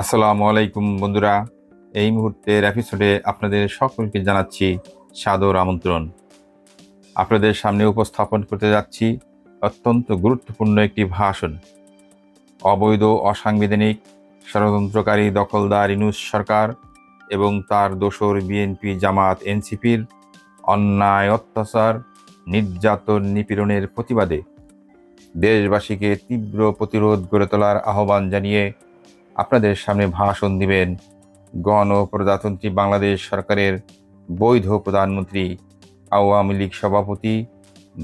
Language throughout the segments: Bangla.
আসসালামু আলাইকুম বন্ধুরা। এই মুহূর্তের এপিসোডে আপনাদের সকলকে জানাচ্ছি সাদর আমন্ত্রণ। আপনাদের সামনে উপস্থাপন করতে যাচ্ছি অত্যন্ত গুরুত্বপূর্ণ একটি ভাষণ। অবৈধ, অসাংবিধানিক, ষড়যন্ত্রকারী দখলদার ইনুস সরকার এবং তার দোসর বিএনপি জামাত এনসিপির অন্যায়, অত্যাচার, নির্যাতন, নিপীড়নের প্রতিবাদে দেশবাসীকে তীব্র প্রতিরোধ গড়ে তোলার আহ্বান জানিয়ে আপনাদের সামনে ভাষণ দিবেন গণ প্রজাতন্ত্রী বাংলাদেশ সরকারের বৈধ প্রধানমন্ত্রী, আওয়ামী লীগ সভাপতি,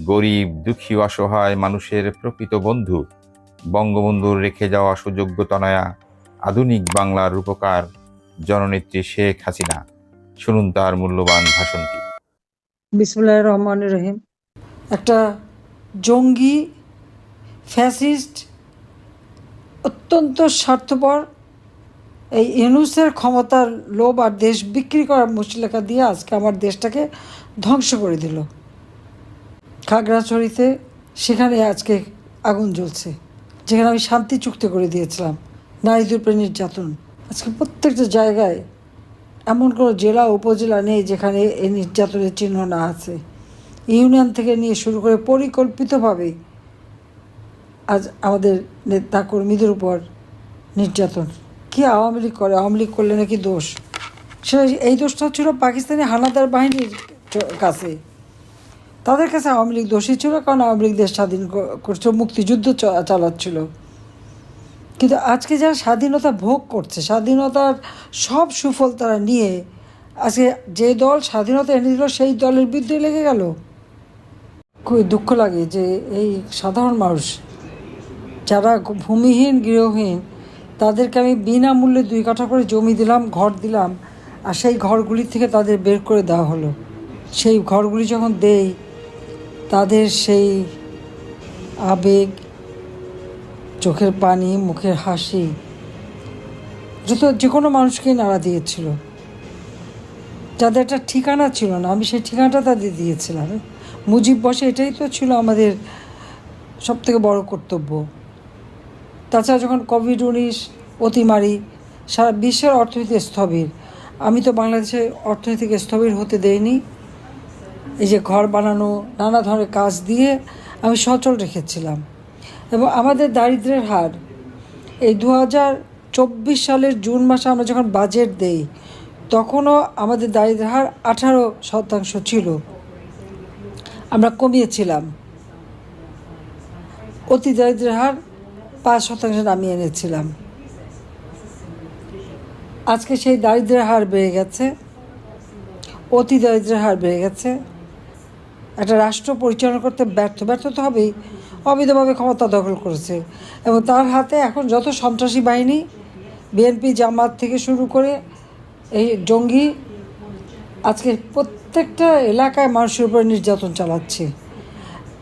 গরিব, দুঃখী অসহায় মানুষের প্রকৃত বন্ধু, বঙ্গবন্ধুর রেখে যাওয়া সুযোগ্য তনয়া, আধুনিক বাংলার রূপকার জননেত্রী শেখ হাসিনা। শুনুন তার মূল্যবান ভাষণটি। বিসমুল্লাহ রহমান রহিম। একটা জঙ্গি ফ্যাসিস্ট অত্যন্ত স্বার্থপর। এই ইউনুসের ক্ষমতার লোভ আর দেশ বিক্রি করার মুশলেখা দিয়ে আজকে আমার দেশটাকে ধ্বংস করে দিল। খাগড়াছড়িতে সেখানে আজকে আগুন জ্বলছে, যেখানে আমি শান্তি চুক্তি করে দিয়েছিলাম, নারীদের উপরে নির্যাতন। আজকে প্রত্যেকটা জায়গায় এমন কোনো জেলা উপজেলা নেই যেখানে এই নির্যাতনের চিহ্ন না আছে। ইউনিয়ন থেকে নিয়ে শুরু করে পরিকল্পিতভাবে আজ আমাদের নেতা কর্মীদের উপর নির্যাতন। কি আওয়ামী লীগ করে? আওয়ামী লীগ করলে নাকি দোষ? সেটা এই দোষটা ছিল পাকিস্তানি হানাদার বাহিনীর কাছে। তাদের কাছে আওয়ামী লীগ দোষী ছিল, কারণ আওয়ামী লীগ দেশ স্বাধীন করছে, মুক্তিযুদ্ধ চালাচ্ছিল। কিন্তু আজকে যারা স্বাধীনতা ভোগ করছে, স্বাধীনতার সব সুফল তারা নিয়ে আজকে যে দল স্বাধীনতা এনে দিল, সেই দলের বিরুদ্ধে লেগে গেল। খুবই দুঃখ লাগে যে এই সাধারণ মানুষ যারা ভূমিহীন, গৃহহীন, তাদেরকে আমি বিনামূল্যে দুই কাঠা করে জমি দিলাম, ঘর দিলাম, আর সেই ঘরগুলি থেকে তাদের বের করে দেওয়া হলো। সেই ঘরগুলি যখন দেই, তাদের সেই আবেগ, চোখের পানি, মুখের হাসি, যত যে কোনো মানুষকেই নাড়া দিয়েছিল। যাদের একটা ঠিকানা ছিল না, আমি সেই ঠিকানাটা তাদের দিয়েছিলাম। মুজিব বসে এটাই তো ছিল আমাদের সব থেকে বড় কর্তব্য। তাছাড়া যখন কোভিড উনিশ অতিমারি, সারা বিশ্বের অর্থনীতি স্থবির, আমি তো বাংলাদেশের অর্থনৈতিক স্থবির হতে দেইনি। এই যে ঘর বানানো, নানা ধরনের কাজ দিয়ে আমি সচল রেখেছিলাম। এবং আমাদের দারিদ্র্যের হার, এই দু হাজার চব্বিশ সালের জুন মাসে আমরা যখন বাজেট দেই, তখনও আমাদের দারিদ্র্যের হার আঠারো শতাংশ ছিল। আমরা কমিয়েছিলাম। অতি দারিদ্র্যের হার পাঁচ শতাংশ নামিয়ে এনেছিলাম। আজকে সেই দারিদ্র্যের হার বেড়ে গেছে, অতি দারিদ্র্যের হার বেড়ে গেছে। একটা রাষ্ট্র পরিচালনা করতে ব্যর্থ ব্যর্থ তো হবেই, অবৈধভাবে ক্ষমতা দখল করেছে এবং তার হাতে এখন যত সন্ত্রাসী বাহিনী, বিএনপি জামাত থেকে শুরু করে এই জঙ্গি আজকে প্রত্যেকটা এলাকায় মানুষের উপরে নির্যাতন চালাচ্ছে।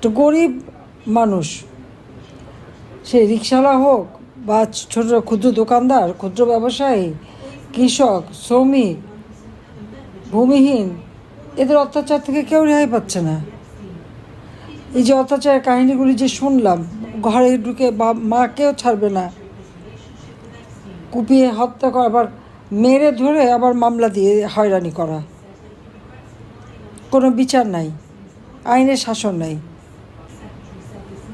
তো গরিব মানুষ সে রিক্সাওয়ালা হোক বা ছোট ক্ষুদ্র দোকানদার, ক্ষুদ্র ব্যবসায়ী, কৃষক, শ্রমিক, ভূমিহীন, এদের অত্যাচার থেকে কেউ রেহাই পাচ্ছে না। এই যে অত্যাচারের কাহিনীগুলি যে শুনলাম, ঘরে ঢুকে বা মাকেও ছাড়বে না। কুপিয়ে হত্যা করা, আবার মেরে ধরে আবার মামলা দিয়ে হয়রানি করা। কোনো বিচার নাই, আইনের শাসন নাই।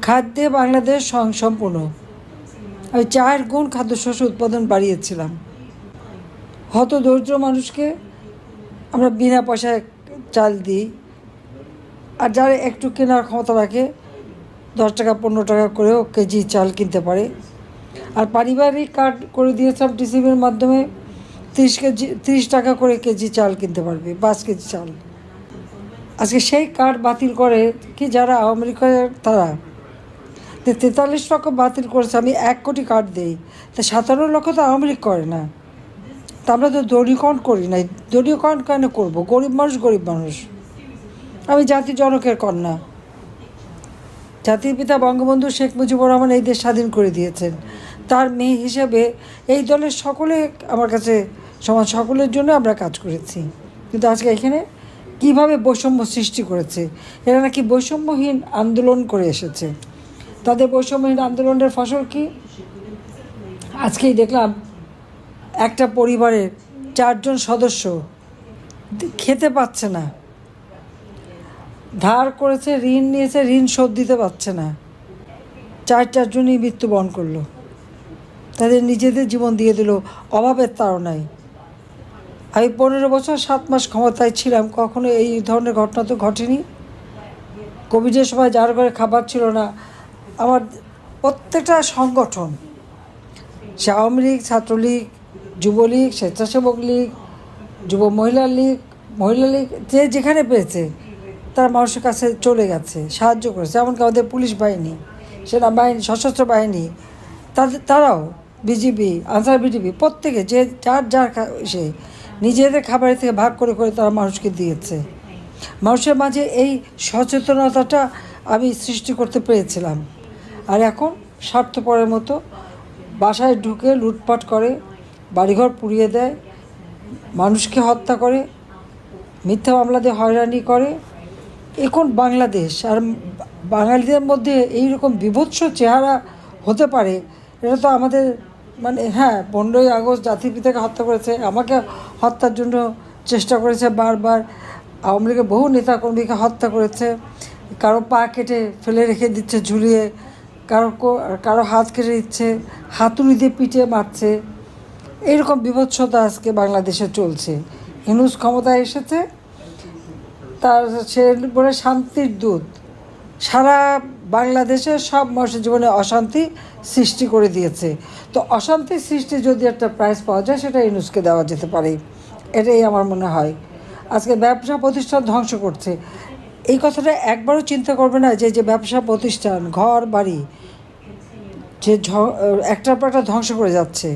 খাদ্যে বাংলাদেশ স্বয়ংসম্পূর্ণ আমি চার গুণ খাদ্যশস্য উৎপাদন বাড়িয়েছিলাম। হত দরিদ্র মানুষকে আমরা বিনা পয়সায় চাল দিই। আর যারা একটু কেনার ক্ষমতা রাখে, দশ টাকা, পনেরো টাকা করেও কেজি চাল কিনতে পারে। আর পারিবারিক কার্ড করে দিয়েছিলাম টিসিবির মাধ্যমে, তিরিশ কেজি, তিরিশ টাকা করে কেজি চাল কিনতে পারবে, পাঁচ কেজি চাল। আজকে সেই কার্ড বাতিল করে কি যারা আওয়ামী লীগের, তারা তেতাল্লিশ লক্ষ বাতিল করেছে, আমি এক কোটি কার্ড দিই। তা সাতান্ন লক্ষ তো আওয়ামী লীগ করে না। তা আমরা তো দলীয়করণ করি নাই। দলীয়করণ কেন করব? গরিব মানুষ গরিব মানুষ। আমি জাতি জনকের কন্যা। জাতির পিতা বঙ্গবন্ধু শেখ মুজিবুর রহমান এই দেশ স্বাধীন করে দিয়েছেন। তার মেয়ে হিসেবে এই দলের সকলে আমার কাছে সমাজ সকলের জন্য আমরা কাজ করেছি। কিন্তু আজকে এখানে কীভাবে বৈষম্য সৃষ্টি করেছে? এরা নাকি বৈষম্যহীন আন্দোলন করে এসেছে। তাদের বৈষম্যহীন আন্দোলনের ফসল কি? আজকেই দেখলাম একটা পরিবারের চারজন সদস্য খেতে পাচ্ছে না। ধার করেছে, ঋণ নিয়েছে, ঋণ শোধ দিতে পারছে না। চার চারজনই মৃত্যুবরণ করল। তাদের নিজেদের জীবন দিয়ে দিল, অভাবের তাড়নায়। আমি পনেরো বছর সাত মাস ক্ষমতায় ছিলাম, কখনো এই ধরনের ঘটনা তো ঘটেনি। কোভিডের সময় যার ঘরে খাবার ছিল না আমার প্রত্যেকটা সংগঠন, সে আওয়ামী লীগ, ছাত্রলীগ, যুবলীগ, স্বেচ্ছাসেবক লীগ, যুব মহিলা লীগ মহিলা লীগ, যে যেখানে পেয়েছে, তারা মানুষের কাছে চলে গেছে, সাহায্য করেছে। এমনকি আমাদের পুলিশ বাহিনী সেনাবাহিনী সশস্ত্র বাহিনী, তাদের, তারাও বিজিবি, আনসার বিজিবি, প্রত্যেকে যে যার যার সে নিজেদের খাবারের থেকে ভাগ করে করে তারা মানুষকে দিয়েছে। মানুষের মাঝে এই সচেতনতাটা আমি সৃষ্টি করতে পেরেছিলাম। আর এখন স্বার্থপরের মতো বাসায় ঢুকে লুটপাট করে, বাড়িঘর পুড়িয়ে দেয়, মানুষকে হত্যা করে, মিথ্যা মামলা দিয়ে হয়রানি করে। এখন বাংলাদেশ আর বাঙালিদের মধ্যে এই রকম বিভৎস চেহারা হতে পারে, এটা তো আমাদের মানে হ্যাঁ পনেরোই আগস্ট জাতির পিতাকে হত্যা করেছে, আমাকে হত্যার জন্য চেষ্টা করেছে বারবার। আওয়ামী লীগের বহু নেতাকর্মীকে হত্যা করেছে, কারও পা কেটে ফেলে রেখে দিচ্ছে, ঝুলিয়ে কারও কারও হাত কেটে দিচ্ছে, হাতুড়ি দিয়ে পিটিয়ে মারছে। এইরকম বিভৎসতা আজকে বাংলাদেশে চলছে। হিনুস ক্ষমতায় এসেছে, তার সে বলে শান্তির দূত। সারা বাংলাদেশের সব মানুষের জীবনে অশান্তি সৃষ্টি করে দিয়েছে। তো অশান্তির সৃষ্টি যদি একটা প্রাইজ পাওয়া যায়, সেটা ইনুসকে দেওয়া যেতে পারে। এটাই আমার মনে হয়। আজকে ব্যবসা প্রতিষ্ঠান ধ্বংস করছে। এই কথাটা একবারও চিন্তা করবে না যে যে ব্যবসা প্রতিষ্ঠান, ঘর, বাড়ি যে একটার পর একটা ধ্বংস করে যাচ্ছে।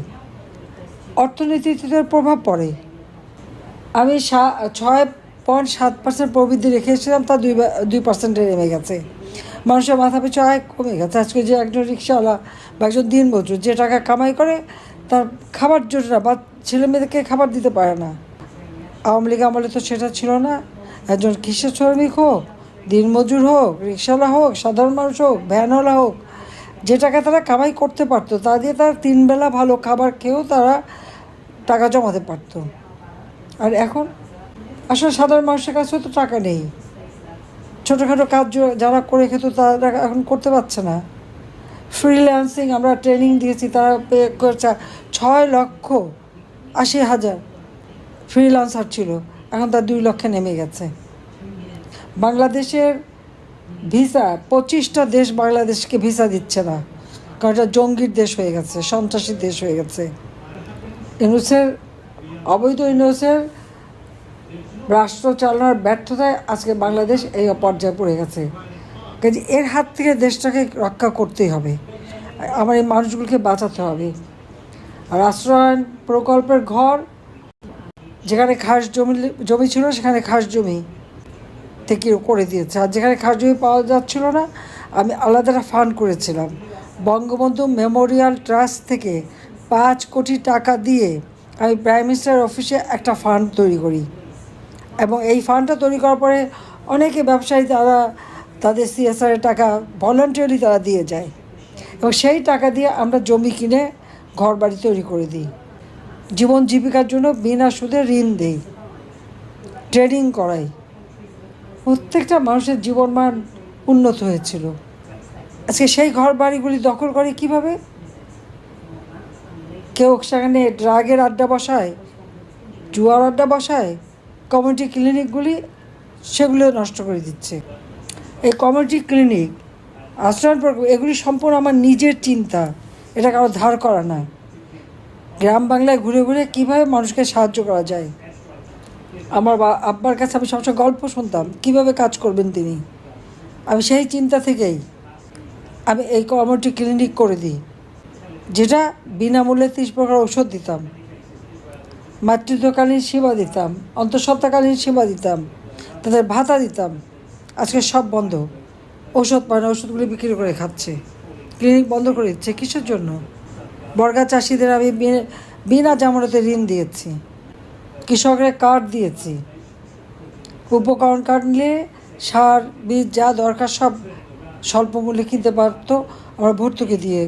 অর্থনীতিতে প্রভাব পড়ে। আমি ছয় পয়েন্ট সাত পার্সেন্ট প্রবৃদ্ধি রেখেছিলাম তা দুই দুই পার্সেন্টে নেমে গেছে। মানুষের মাথা পিছু আয় কমে গেছে। আজকে যে একজন রিক্সাওয়ালা বা একজন দিনমজুর যে টাকা কামাই করে, তার খাবার জোটে না বা ছেলে মেয়েদেরকে খাবার দিতে পারে না। আওয়ামী লীগ আমলে তো সেটা ছিল না। একজন কৃষি শ্রমিক হোক, দিনমজুর হোক, রিক্সাওয়ালা হোক, সাধারণ মানুষ হোক, ভ্যানওয়ালা হোক যে টাকা তারা কামাই করতে পারতো, তা দিয়ে তারা তিনবেলা ভালো খাবার খেয়েও তারা টাকা জমাতে পারতো। আর এখন আসলে সাধারণ মানুষের কাছে তো টাকা নেই। ছোটোখাটো কাজ যারা করে খেত তারা এখন করতে পারছে না। ফ্রিল্যান্সিং আমরা ট্রেনিং দিয়েছি, তারা পে করছে ছয় লক্ষ আশি হাজার ফ্রিল্যান্সার ছিল। এখন তার দুই লক্ষে নেমে গেছে। বাংলাদেশের ভিসা, পঁচিশটা দেশ বাংলাদেশকে ভিসা দিচ্ছে না। কারণ এটা জঙ্গির দেশ হয়ে গেছে সন্ত্রাসীর দেশ হয়ে গেছে। ইউনুসের, অবৈধ ইউনুসের রাষ্ট্র চালানোর ব্যর্থতায় আজকে বাংলাদেশ এই পর্যায়ে পড়ে গেছে। কাজে এর হাত থেকে দেশটাকে রক্ষা করতেই হবে। আমার এই মানুষগুলোকে বাঁচাতে হবে। আর আশ্রয়ন প্রকল্পের ঘর, যেখানে খাস জমি জমি ছিল সেখানে খাস জমি। থেকে করে দিয়েছে। আর যেখানে খাস জমি পাওয়া যাচ্ছিল না, আমি আলাদা ফান্ড করেছিলাম। বঙ্গবন্ধু মেমোরিয়াল ট্রাস্ট থেকে পাঁচ কোটি টাকা দিয়ে আমি প্রাইম মিনিস্টার অফিসে একটা ফান্ড তৈরি করি। এবং এই ফান্ডটা তৈরি করার পরে অনেকে ব্যবসায়ী তারা তাদের সিএসআরের টাকা ভলেন্টিয়ারলি তারা দিয়ে যায়। এবং সেই টাকা দিয়ে আমরা জমি কিনে ঘর বাড়ি তৈরি করে দিই। জীবন জীবিকার জন্য বিনা সুদে ঋণ দেই। ট্রেডিং করাই। প্রত্যেকটা মানুষের জীবনমান উন্নত হয়েছিল। আজকে সেই ঘর বাড়িগুলি দখল করে কীভাবে? কেউ সেখানে ড্রাগের আড্ডা বসায়, জুয়ার আড্ডা বসায়, কমিউনিটি ক্লিনিকগুলি সেগুলো নষ্ট করে দিচ্ছে। এই কমিউনিটি ক্লিনিক, আশ্রয়ণ প্রকল্প, এগুলি সম্পূর্ণ আমার নিজের চিন্তা। এটা কারও ধার করা না গ্রাম বাংলায় ঘুরে ঘুরে কীভাবে মানুষকে সাহায্য করা যায়? আমার বা, আব্বার কাছে আমি সবসময় গল্প শুনতাম, কীভাবে কাজ করবেন তিনি? আমি সেই চিন্তা থেকেই আমি এই কমিউনিটি ক্লিনিক করে দিই, যেটা বিনামূল্যে ত্রিশ প্রকার ওষুধ দিতাম। মাতৃত্বকালীন সেবা দিতাম, অন্তঃসত্ত্বাকালীন সেবা দিতাম, তাদের ভাতা দিতাম। আজকে সব বন্ধ। ওষুধ পায় না ওষুধগুলি বিক্রি করে খাচ্ছে। ক্লিনিক বন্ধ করে দিচ্ছে কিসের জন্য? বর্গা চাষিদের আমি বিনা জামানতে ঋণ দিয়েছি। কৃষকের কার্ড দিয়েছি। উপকরণ কার্ড নিলে সার, বীজ যা দরকার সব স্বল্প মূল্যে কিনতে পারতো, আমরা ভর্তুকি দিয়ে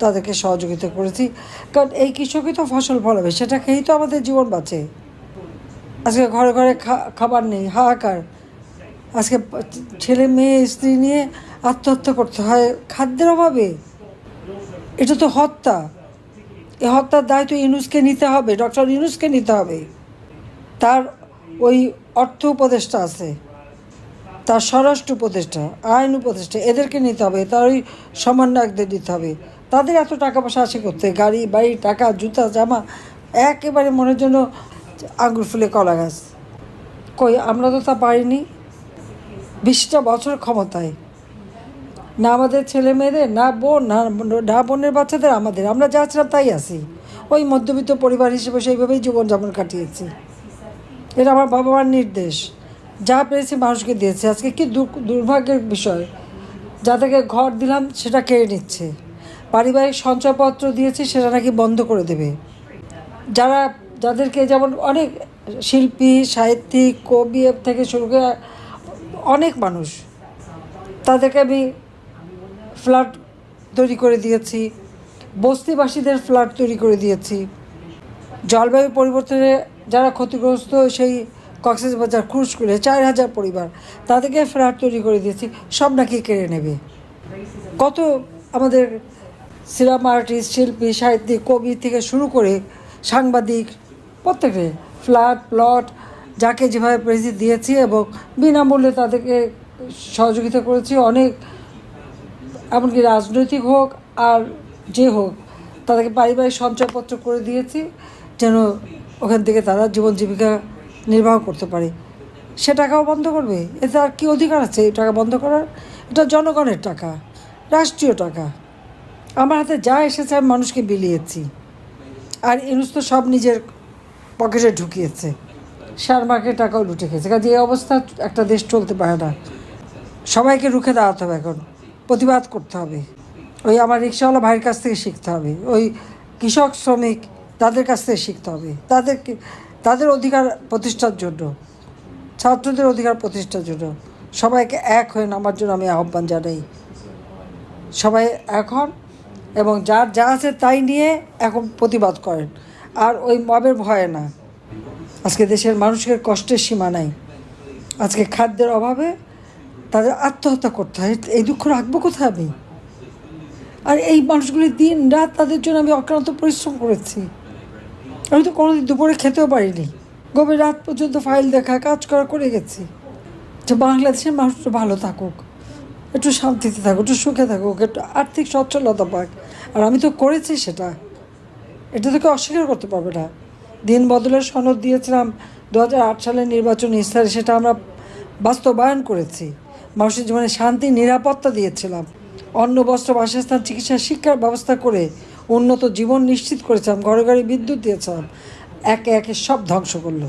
তাদেরকে সহযোগিতা করেছি। কারণ এই কৃষকই তো ফসল ফলাবে, সেটা খেয়েই তো আমাদের জীবন বাঁচে। আজকে ঘরে ঘরে খাবার নেই, হাহাকার। আজকে ছেলে, মেয়ে, স্ত্রী নিয়ে আত্মহত্যা করতে হয়, খাদ্যের অভাবে। এটা তো হত্যা। এ হত্যার দায় তো ইউনুসকে নিতে হবে, ডক্টর ইউনুসকে নিতে হবে। তার ওই অর্থ উপদেষ্টা আছে, তার স্বরাষ্ট্র উপদেষ্টা, আইন উপদেষ্টা, এদেরকে নিতে হবে, তার ওই সমান সমন্বয়কদের নিতে হবে। তাদের এত টাকা পয়সা আছে করতে গাড়ি, বাড়ি, টাকা, জুতা, জামা, একেবারে মনের জন্য আঙ্গুর ফুলে কলা গাছ। কই, আমরা তো তা পারিনি। বিশটা বছর ক্ষমতায়। না আমাদের ছেলে মেয়েদের, না বোন, না না বোনের বাচ্চাদের আমাদের। আমরা যা ছিলাম তাই আছি। ওই মধ্যবিত্ত পরিবার হিসেবে সেইভাবেই জীবনযাপন কাটিয়েছি। এটা আমার বাবা মার নির্দেশ। যা পেয়েছি মানুষকে দিয়েছে। আজকে কি দুর্ভাগ্যের বিষয়? যাদেরকে ঘর দিলাম, সেটা কেড়ে নিচ্ছে। পারিবারিক সঞ্চয়পত্র দিয়েছি, সেটা নাকি বন্ধ করে দেবে। যারা, যাদেরকে যেমন অনেক শিল্পী, সাহিত্যিক, কবি থেকে শুরু করে অনেক মানুষ, তাদেরকে আমি ফ্ল্যাট তৈরি করে দিয়েছি, বস্তিবাসীদের ফ্ল্যাট তৈরি করে দিয়েছি। জলবায়ু পরিবর্তনে যারা ক্ষতিগ্রস্ত সেই কক্সবাজার ক্রুজ করে চার হাজার পরিবার, তাদেরকে ফ্ল্যাট তৈরি করে দিয়েছি, সব নাকি কেড়ে নেবে। কত আমাদের সিনেমা আর্টিস্ট, শিল্পী, সাহিত্যিক, কবি থেকে শুরু করে সাংবাদিক, প্রত্যেকে ফ্ল্যাট, প্লট, যাকে যেভাবে প্রেসি দিয়েছি এবং বিনামূল্যে তাদেরকে সহযোগিতা করেছি, অনেক এমনকি রাজনৈতিক হোক আর যে হোক, তাদেরকে পারিবারিক সঞ্চয়পত্র করে দিয়েছি, যেন ওখান থেকে তারা জীবন জীবিকা নির্বাহ করতে পারে। সে টাকাও বন্ধ করবে। এতে আর কী অধিকার আছে এই টাকা বন্ধ করার? এটা জনগণের টাকা, রাষ্ট্রীয় টাকা। আমার হাতে যা এসেছে আমি মানুষকে বিলিয়েছি। আর ইনুস তো সব নিজের পকেটে ঢুকিয়েছে। শেয়ার মার্কেট টাকাও লুটে খেয়েছে। কাজে এই অবস্থা একটা দেশ চলতে পারে না। সবাইকে রুখে দাঁড়াতে হবে এখন। প্রতিবাদ করতে হবে। ওই আমার রিক্সাওয়ালা ভাইয়ের কাছ থেকে শিখতে হবে। ওই কৃষক শ্রমিক তাদের কাছ থেকে শিখতে হবে। তাদেরকে, তাদের অধিকার প্রতিষ্ঠার জন্য, ছাত্রদের অধিকার প্রতিষ্ঠার জন্য সবাইকে এক হয়ে নামার জন্য আমি আহ্বান জানাই। সবাই এখন এবং যার যা আছে তাই নিয়ে এখন প্রতিবাদ করেন। আর ওই মবের ভয়ে না। আজকে দেশের মানুষের কষ্টের সীমা নাই। আজকে খাদ্যের অভাবে তাদের আত্মহত্যা করতে হয়। এই দুঃখ রাখব কোথায় আমি? আর এই মানুষগুলি দিন রাত তাদের জন্য আমি অক্লান্ত পরিশ্রম করেছি। আমি তো কোনোদিন দুপুরে খেতেও পারিনি। গভীর রাত পর্যন্ত ফাইল দেখা, কাজ করা করে গেছি। যে বাংলাদেশের মানুষ একটু ভালো থাকুক। একটু শান্তিতে থাকুক, একটু সুখে থাকুক, একটু আর্থিক সচ্ছলতা পাক। আর আমি তো করেছি সেটা। এটা তো কেউ অস্বীকার করতে পারবে না। দিন বদলের সনদ দিয়েছিলাম দু হাজার আট সালের নির্বাচন ইস্তারে সেটা আমরা বাস্তবায়ন করেছি। মানুষের জীবনে শান্তি, নিরাপত্তা দিয়েছিলাম। অন্ন, বস্ত্র, বাসস্থান, চিকিৎসা, শিক্ষার ব্যবস্থা করে উন্নত জীবন নিশ্চিত করেছিলাম ঘরে ঘরে বিদ্যুৎ দিয়েছিলাম একে একে সব ধ্বংস করল।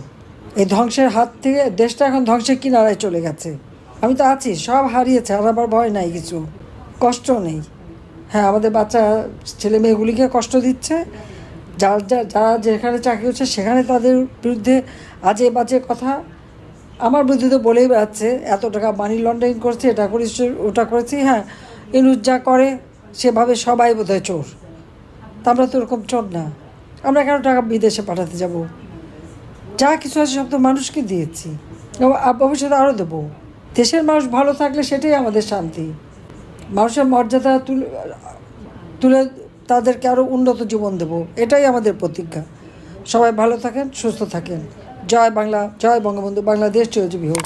এই ধ্বংসের হাত থেকে দেশটা এখন ধ্বংসের কিনারায় চলে গেছে। আমি তো আছি, সব হারিয়েছে, আর আবার ভয় নাই কিছু। কষ্ট নেই। হ্যাঁ আমাদের বাচ্চা, ছেলে মেয়েগুলিকে কষ্ট দিচ্ছে। যার যা যারা যেখানে চাকরি হচ্ছে সেখানে তাদের বিরুদ্ধে আজে বাজে কথা। আমার বিরুদ্ধে তো বলেই বেড়াচ্ছে, এত টাকা মানি লন্ডারিং করছে, এটা করেছি, ওটা করেছি। হ্যাঁ ইনুস যা করে, সেভাবে সবাই বোধহয় চোর। তা আমরা তো ওরকম চোর না। আমরা কেন টাকা বিদেশে পাঠাতে যাব? যা কিছু আছে সব তো মানুষকে দিয়েছি। ভবিষ্যতে আরও দেবো। দেশের মানুষ ভালো থাকলে সেটাই আমাদের শান্তি। মানুষের মর্যাদা তুলে তুলে তাদেরকে আরও উন্নত জীবন দেব। এটাই আমাদের প্রতিজ্ঞা। সবাই ভালো থাকেন, সুস্থ থাকেন। জয় বাংলা, জয় বঙ্গবন্ধু। বাংলাদেশ চিরজীবী হোক